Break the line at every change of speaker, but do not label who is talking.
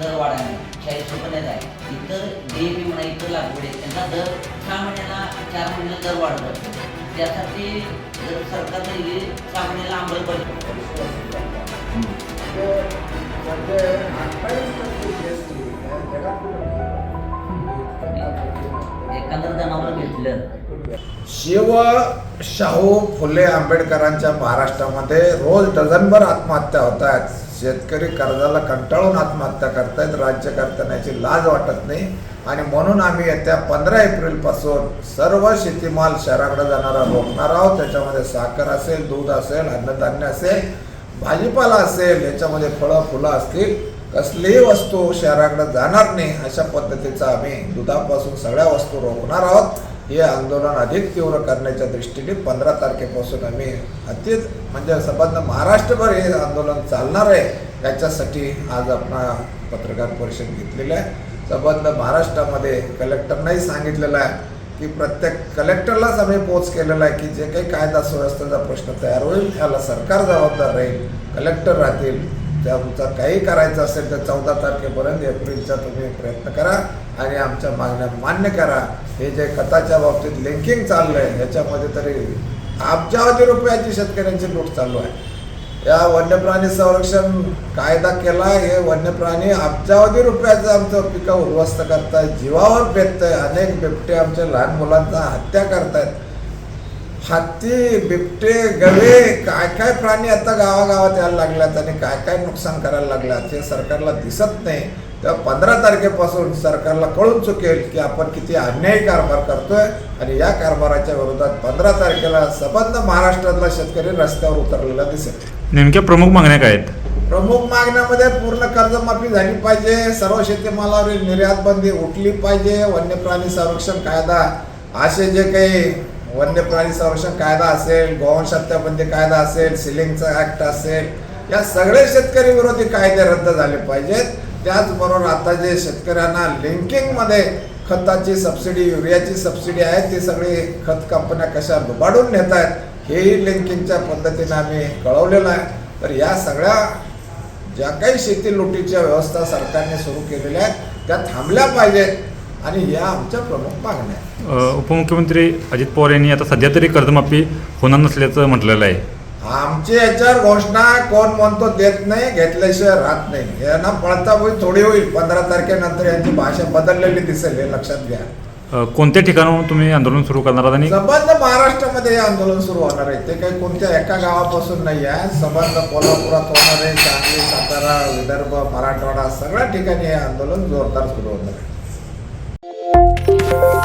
दर वाढा शाळेची पण आहे. इतर डीएपी म्हणा इतर लागवड आहे. त्यांचा दर सहा महिन्याला चार महिन्याला दर वाढत. असतो त्यासाठी जर सरकारने हे सहा महिन्याला अंमलबजावणी एखादं जनावर घेतलं.
शिव शाहू फुले आंबेडकरांच्या महाराष्ट्रामध्ये रोज डझनभर आत्महत्या होत आहेत. शेतकरी कर्जाला कंटाळून आत्महत्या करतायत राज्यकर्त्यांना याची लाज वाटत नाही. आणि म्हणून आम्ही येत्या पंधरा एप्रिलपासून सर्व शेतीमाल शहराकडे जाणारा रोखणार आहोत. त्याच्यामध्ये साखर असेल दूध असेल अन्नधान्य असेल भाजीपाला असेल याच्यामध्ये फळं फुलं असतील. कसलीही वस्तू शहराकडे जाणार नाही अशा पद्धतीचा आम्ही दुधापासून सगळ्या वस्तू रोखणार आहोत. हे आंदोलन अधिक तीव्र करण्याच्या दृष्टीने पंधरा तारखेपासून आम्ही अति म्हणजे संबंध महाराष्ट्रभर हे आंदोलन चालणार आहे याच्यासाठी आज आपण पत्रकार परिषद घेतलेली आहे. संबंध महाराष्ट्रामध्ये कलेक्टरनाही सांगितलेलं आहे की प्रत्येक कलेक्टरलाच आम्ही पोच केलेला आहे की जे काही कायदा सुव्यवस्थेचा प्रश्न तयार होईल त्याला सरकार जबाबदार राहील कलेक्टर राहतील त्याचा काही करायचं असेल तर चौदा तारखेपर्यंत एप्रिलचा तुम्ही प्रयत्न करा आणि आमच्या मागण्या मान्य करा. हे जे खताच्या बाबतीत लिंकिंग चाललं आहे याच्यामध्ये तरी अब्जावधी रुपयाची शेतकऱ्यांची लूट चालू आहे. या वन्यप्राणी संरक्षण कायदा केला हे वन्यप्राणी अब्जावधी रुपयाचं आमचं पिकं उद्ध्वस्त करतायत जीवावर बेततंय अनेक बिबटे आमच्या लहान मुलांचा हत्या करतायत. हत्ती बिबटे गवे काय काय प्राणी आता गावागावात यायला लागल्यात आणि काय काय नुकसान करायला लागल्यात हे सरकारला दिसत नाही. तेव्हा पंधरा तारखेपासून सरकारला कळून चुकेल की आपण किती अन्यायी कारभार करतोय आणि या कारभाराच्या विरोधात पंधरा तारखेला सबंध महाराष्ट्रातला शेतकरी रस्त्यावर उतरलेला दिसेल.
नेमक्या प्रमुख मागण्या काय आहेत?
प्रमुख मागण्यामध्ये पूर्ण कर्जमाफी झाली पाहिजे सर्व शेतीमालावरील निर्यात बंदी उठली पाहिजे वन्यप्राणी संरक्षण कायदा असे जे काही वन्य प्राणी संरक्षण कायदा असेल गोवंश हत्याबंदी कायदा असेल सिलिंगचा ऍक्ट असेल या सगळे शेतकरी विरोधी कायदे रद्द झाले पाहिजेत. त्याचबरोबर आता जे शेतकऱ्यांना लिंकिंगमध्ये खताची सबसिडी युरियाची सबसिडी आहे ती सगळी खत कंपन्या कशा दुबाडून नेत आहेत हेही लिंकिंगच्या पद्धतीने आम्ही कळवलेलं आहे. तर या सगळ्या ज्या काही शेती लुटीच्या व्यवस्था सरकारने सुरू केलेल्या आहेत त्या थांबल्या पाहिजेत. आणि या आमच्या प्रमुख मागण्या
उपमुख्यमंत्री अजित पवार यांनी आता सध्या तरी कर्जमाफी होणार नसल्याचं म्हटलेलं आहे.
आमची याच्यावर घोषणा कोण म्हणतो देत नाही घेतल्याशिवाय राहत नाही. यांना पळता होईल थोडी होईल. पंधरा तारखेनंतर यांची भाषा बदललेली दिसेल हे लक्षात घ्या.
कोणत्या ठिकाणाहून तुम्ही आंदोलन सुरू करणार आहात आणि
संबंध महाराष्ट्रामध्ये हे आंदोलन सुरू होणार आहे. ते काही कोणत्या एका गावापासून नाही आहे. संबंध कोल्हापुरात होणार आहे सांगली सातारा विदर्भ मराठवाडा सगळ्या ठिकाणी हे आंदोलन जोरदार सुरू होणार आहे. Bye.